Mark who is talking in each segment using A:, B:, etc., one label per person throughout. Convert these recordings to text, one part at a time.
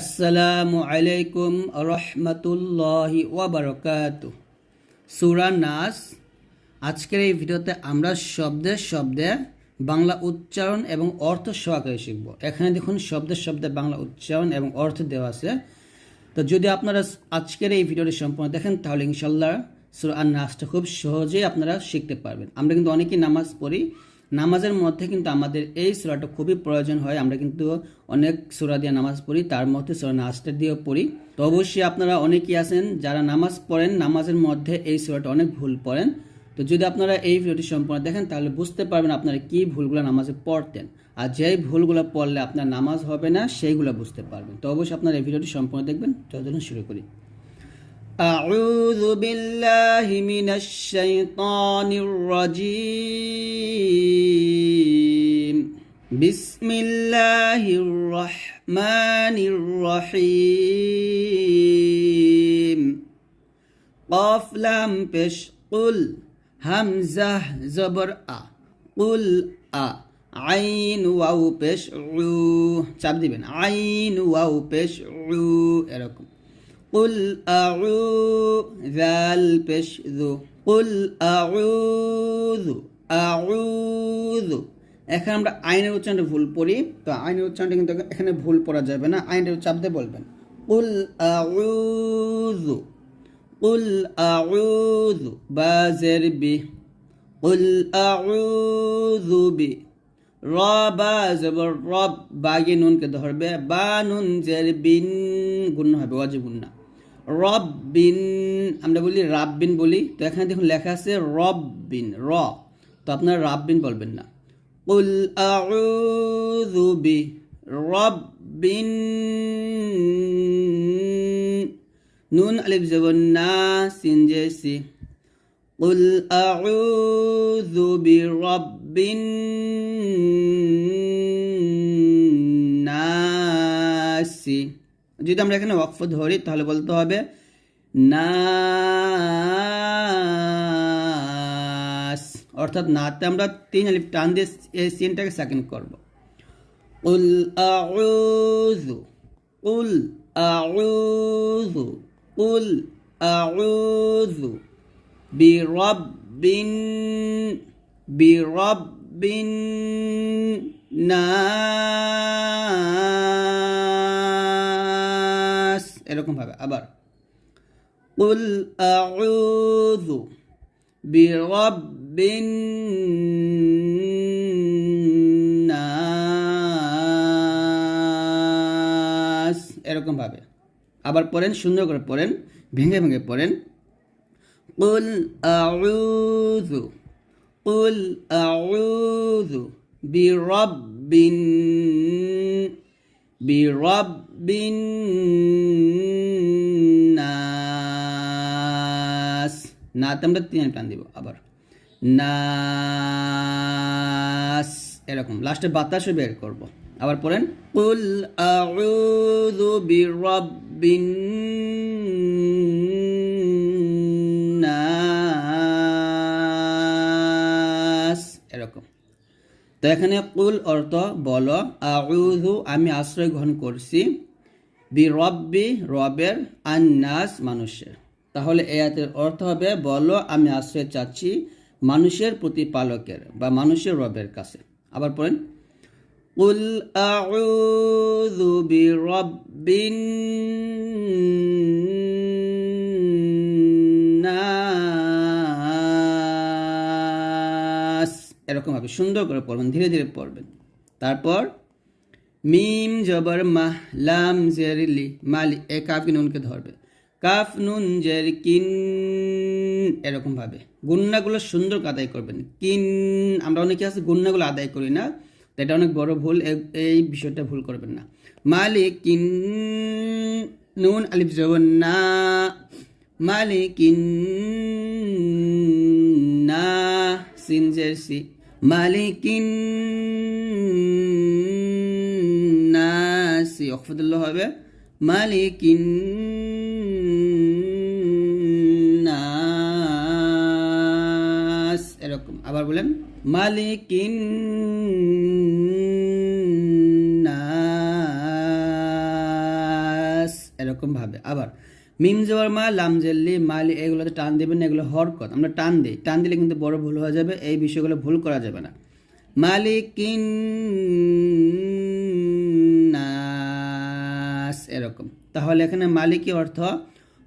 A: আসসালামু আলাইকুম রহমতুল্লাহি ওয়াবারকাত সুরা নাস, আজকের এই ভিডিওতে আমরা শব্দে শব্দে বাংলা উচ্চারণ এবং অর্থ সহকারে শিখব। এখানে দেখুন, শব্দে শব্দে বাংলা উচ্চারণ এবং অর্থ দেওয়া আছে। তো যদি আপনারা আজকের এই ভিডিওটি সম্পূর্ণ দেখেন, তাহলে ইনশাল্লাহ সুরা নাসটা খুব সহজেই আপনারা শিখতে পারবেন। আমরা কিন্তু অনেকেই নামাজ পড়ি নামাজের মধ্যে কিন্তু আমাদের এই সুরাটা খুবই প্রয়োজন হয়। আমরা কিন্তু অনেক সুরা দিয়ে নামাজ পড়ি, তার মধ্যে সুরা নাচটা দিয়েও পড়ি। তো অবশ্যই আপনারা অনেকেই আছেন যারা নামাজ পড়েন, নামাজের মধ্যে এই সুরাটা অনেক ভুল পড়েন। তো যদি আপনারা এই ভিডিওটি সম্পূর্ণ দেখেন, তাহলে বুঝতে পারবেন আপনারা কি ভুলগুলো নামাজে পড়তেন। আর যেই ভুলগুলো পড়লে আপনার নামাজ হবে না, সেইগুলো বুঝতে পারবেন। তো অবশ্যই আপনারা এই ভিডিওটি সম্পূর্ণ দেখবেন। চলুন শুরু করি। أعوذ بالله من الشيطان الرجيم بسم الله الرحمن الرحيم قاف لام পেশ قل همزة زبر আ قل আ আইন ওয়াও পেশ উ চাপ দিবেন আইন ওয়াও পেশ উ এরকম قل أعوذ জাল পেশ ذو قل أعوذ أعوذ. এখানে আমরা আইনের উচ্চারণটা ভুল পড়ি, তো আইনের উচ্চারণটা কিন্তু এখানে ভুল পড়া যাবে না আইনের চাপ দিয়ে বলবেন। উল আউযু উল আউযু বাজের বি উল আউযু বি র বা জবর র বাগে নুনকে ধরবে বা নুন জের বিন গুণ হবে ওয়াজিব গুণ না। রববিন, আমরা বলি রাববিন বলি। তো এখানে দেখুন লেখা আছে রববিন, র। তো আপনারা রাববিন বলবেন না। উল আউযুবি রববিন। নুন, আলিফ জবর না, সিন, জে, সি। উল আউযুবি রববিন। নাসি যদি আমরা এখানে অক্ষ ধরি, তাহলে বলতে হবে নাস অর্থাৎ নাতে আমরা তিন আলিফ টান দিয়ে এই সিনটাকে সেকেন্ড করব। উল আউযু উল আউযু উল আউযু, বিরাব্বিন বিরাব্বিন, না এরকম ভাবে আবার قل أعوذ برب الناس এরকম ভাবে আবার পড়েন সুন্দর করে পড়েন ভেঙে ভেঙে পড়েন قل أعوذ قل أعوذ برب برب বিন্নাস। নাতে আমরা তিন টান দিব, আবার। নাস। এরকম। লাস্টে বাতাসও বের করব। আবার পড়েন, কুল আউযু বিরাব্বিন নাস। এরকম। তো এখানে কুল অর্থ বলো, আউযু আমি আশ্রয় গ্রহণ করছি। বি রব্বি রবের আন্নাস মানুষের। তাহলে এই অর্থ হবে, বলো, আমি আশ্রয় চাচ্ছি মানুষের প্রতিপালকের বা মানুষের রবের কাছে। আবার পড়েন, কুল আউযু বি রব্বিন নাস। এরকম ভাবে সুন্দর করে পড়বেন, ধীরে ধীরে পড়বেন। তারপর মিম জবর মাহ লাম জেরিলি মালি, এ কাফি নুনকে ধরবে। কাফ নুন জের কিন এরকমভাবে গুন্নাগুলো সুন্দর আদায় করবেন। কিন, আমরা অনেকে আছে, গুন্নাগুলো আদায় করি না এটা অনেক বড় ভুল এই বিষয়টা ভুল করবেন না। মালিক কিন, নুন আলিফ জবর না মালিকিন না সিনজের সি মালিকিন নাসি অকফতুল্লাহ হবে, মালিকিন নাস, এরকম। আবার বলেন, মালিকিন নাস, এরকম ভাবে। আবার, মিম জোয়ার মা, লাম জেল্লি, মালি এগুলোতে টান দেবেন এগুলো হরকত। আমরা টান দিই। টান দিলে কিন্তু বড় ভুল হয়ে যাবে, এই বিষয়গুলো ভুল করা যাবে না। মালিকিন নাস এরকম। তাহলে এখানে মালিকি অর্থ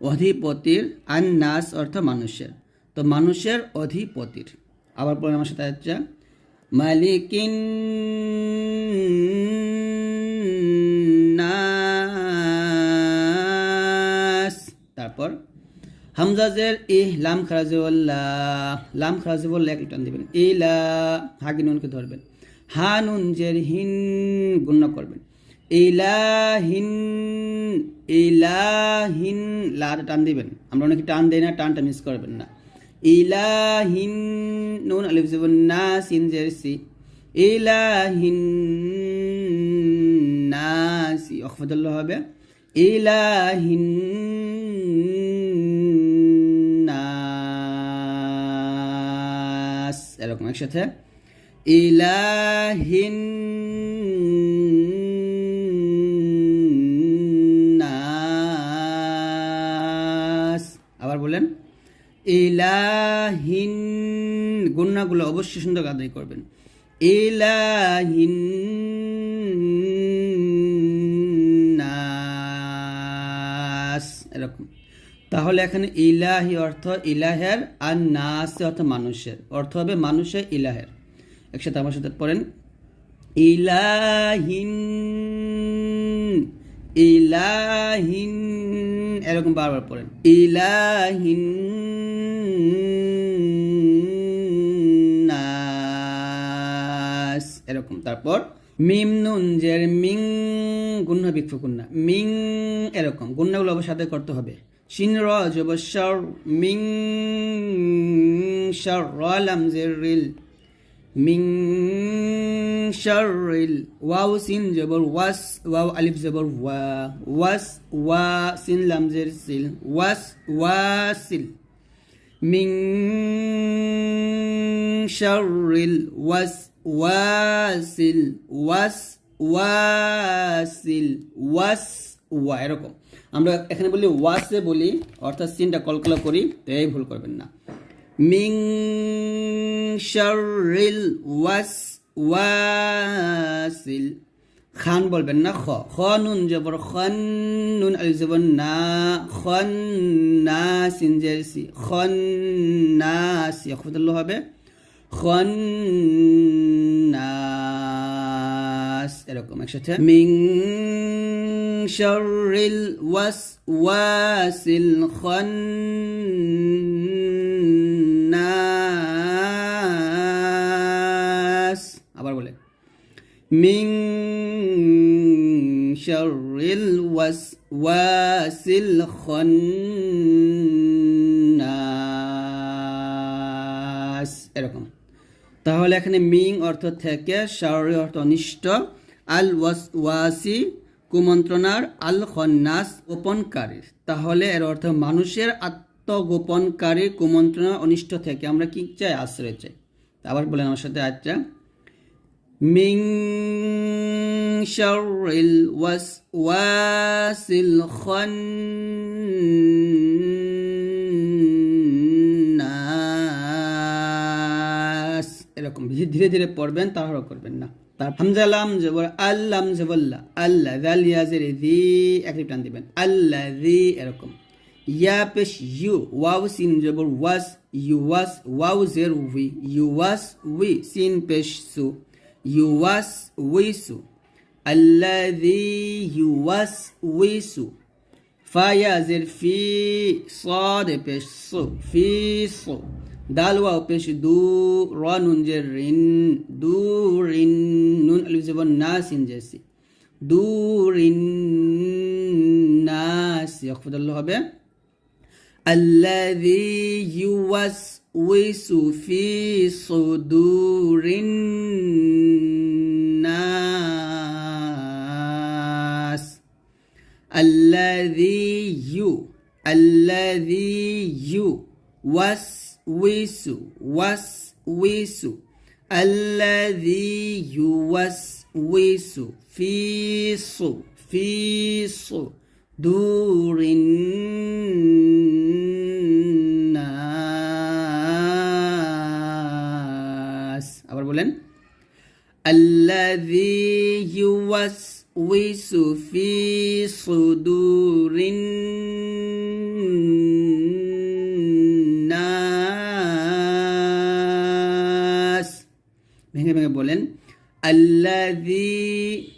A: অধিপতির আর নাস অর্থ মানুষের। তো মানুষের অধিপতির। আবার পরে আমার সাথে হচ্ছে মালিকিন নাস। তারপর হামজাজের ইহ লাম খারাজুল্লাহ লাম খারাজুল্লাহ এক টান দিবেন। ইলা হাগি নুনকে ধরবেন। হানুন জের হিন গুণ্য করবেন। ইলাহিন ইলাহিন লাটা টান দিবেন। আমরা অনেকে টান দেই না, টানটা মিস করবেন না। ইলাহিন, নুন, আলিফ জবর না, সিন, জের, সি। ইলাহিন নাসি অখফদুল্লাহ হবে। ইলাহিন নাস এরকম একসাথে। ইলাহিন বলেন, ইলাহিন গুন্নাগুলো অবশ্যই সুন্দর আদায় করবেন। ইলাহিন নাস এরকম। তাহলে এখানে ইলাহি অর্থ ইলাহের আর নাস অর্থ মানুষের অর্থ হবে মানুষের ইলাহের একসাথে আমার সাথে পড়েন। ইলাহিন ইলাহিন, এরকম বারবার পড়েন। ইলাহিন এরকম। তারপর মিম নুন, জের মিং গুণ্য বিক্ষু গুণ্য মিং, এরকম। অবশ্যই আদায় করতে হবে। শিন, র, জব, শর, মিং, শর জের, রিল। মিং শারিল ওয়াও সিন জবর ওয়াস ওয়াও আলিফ জবর ওয়া ওয়াস ওয়া সিন লাম জের সিল ওয়াস ওয়াসিল মিং শারিল ওয়াস ওয়াসিল ওয়াস ওয়াসিল ওয়াস ওয়া এরকম। আমরা এখানে বলি ওয়াসে বলি, অর্থাৎ সিনটা কলকলা করি তো এই ভুল করবেন না। মিং শারিল ওয়াস ওয়াসিল। খান বলবেন না খ। খ নুন জবর, খন নুন আলি জবর, না। খন না সিনজেরসি খন না সি। হবে। খন নাস এরকম একসাথে। মিং শারিল ওয়াস ওয়াসিল। খন শারিল ওয়াস, ওয়াসিল খন্নাস। এরকম। তাহলে এখানে মিং অর্থ থেকে শারি অর্থ অনিষ্ট, আল ওয়াস কুমন্ত্রণার আল খন্নাস গোপনকারীর তাহলে এর অর্থ মানুষের আত্মগোপনকারী কুমন্ত্রণা অনিষ্ট থেকে আমরা কি চাই? আশ্রয় চাই। আবার বলেন আমার সাথে আচ্ছা মিং শারিল ওয়াসওয়াসিল খান্নাস। এরকম। ধীরে ধীরে পড়বেন তাহলে করবেন না। তার হামজালাম জবর আল্লাম জবল্লা আল্লাহ জাল ইয়াজের দি একটি টান দিবেন। আল্লাহ দি এরকম। ইয়া, পেশ, ইউ, ওয়াও, সিন, জবর, ওয়াস, ইউ, ওয়াস, ওয়াও, জের উই ইউ, ওয়াস উই সিন, পেশ, সু। يوسوس الذي يوسوس. فيا زر في صاد بيش في صو دالوا واو دو را جرين دو رين نون الف زبون ناس جسي. دو رين ناس يخفض الله به. الذي يوسوس. في صدور الناس. الذي يو الذي يوسوس وسوس الذي يوسوس في صو في الذي يوسوس في صدور الناس ভেঙে ভেঙে বলেন الذي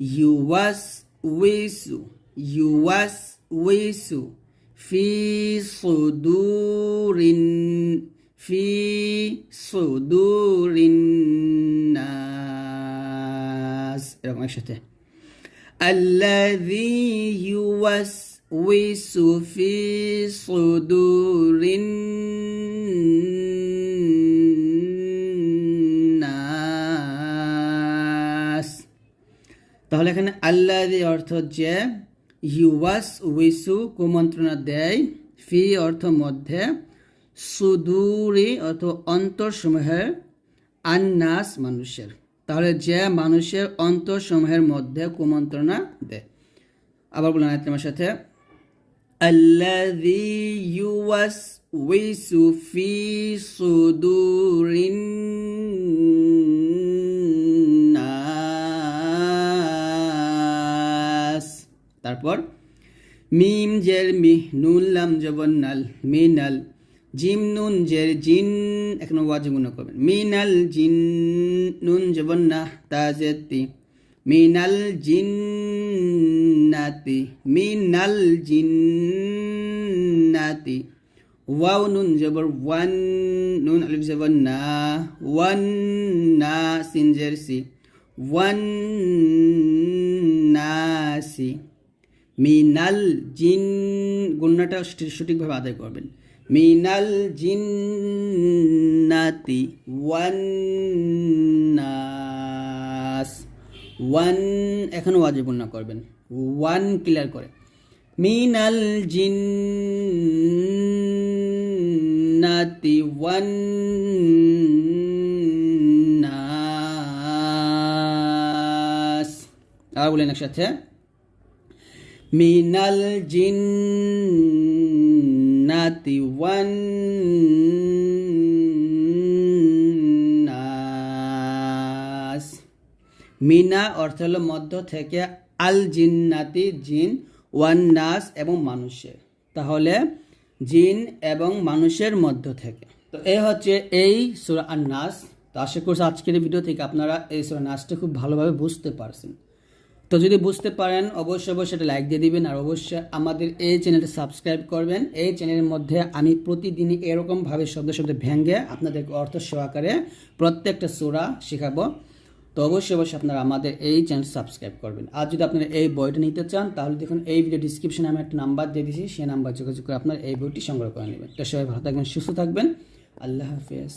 A: يوسوس يوسوس في صدور في صدور الناس এরকম একসাথে الذي يوسوس في صدور الناس তাহলে এখানে আল্লাহ অর্থ যে ইউয়াস উইসু কুমন্ত্রণা দেয় ফি অর্থ মধ্যে সুদূরি অর্থ অন্তরসমূহের আন্নাস মানুষের তাহলে যে মানুষের অন্তরসমূহের মধ্যে কুমন্ত্রণা দেয় আবার বলুন আয়াতের আমার সাথে الذي يوسوس في صدور الناس তারপর মিম জের মিহ নুন লাম জবন নাল মিনাল জিম নুন জের জিন, এখন ওয়াজিব গুণ করবেন। মিনাল জিন নুন জবন না তাজেতি, মিনাল জিন্নাতি মিনাল জিন্নাতি। ওয়াও নুন জবর, ওয়ান নুন আলিফ জবর না ওয়ান না সিন সি ওয়ান নাসি মিনাল জিন গুণাটা সঠিকভাবে আদায় করবেন। মিনাল জিন্নাতি ওয়ান নাস ওয়ান, এখন ওয়াজে গুণা করবেন। ওয়ান ক্লিয়ার করে। মিনাল জিন্নাতি ওয়ান নাস আর বলেন একসাথে। মিনাল জিন্নাতি ওয়ান নাস মিনা অর্থ হলো মধ্য থেকে আল জিন্নাতি জিন ওয়ান নাস এবং মানুষের তাহলে জিন এবং মানুষের মধ্য থেকে। তো এই হচ্ছে এই সুরা নাস তো আশা করছি আজকের ভিডিও থেকে আপনারা এই সুরা নাচটা খুব ভালোভাবে বুঝতে পারছেন। তো যদি বুঝতে পারেন, অবশ্যই অবশ্যই এটা লাইক দিয়ে দিবেন, আর অবশ্যই আমাদের এই চ্যানেলটা সাবস্ক্রাইব করবেন। এই চ্যানেলের মধ্যে আমি প্রতিদিনই এরকমভাবে শব্দ শব্দ ভেঙ্গে আপনাদেরকে অর্থ সহকারে প্রত্যেকটা সোরা শেখাবো। তো অবশ্যই অবশ্যই আপনারা আমাদের এই চ্যানেল সাবস্ক্রাইব করবেন। আর যদি আপনারা এই বইটা নিতে চান, তাহলে দেখুন এই ভিডিও ডিসক্রিপশনে আমি একটা নাম্বার দিয়ে দিয়েছি, সেই নাম্বার যোগাযোগ করে আপনার এই বইটি সংগ্রহ করে নেবেন। তো সবাই ভালো থাকবেন, সুস্থ থাকবেন। আল্লাহ হাফিজ।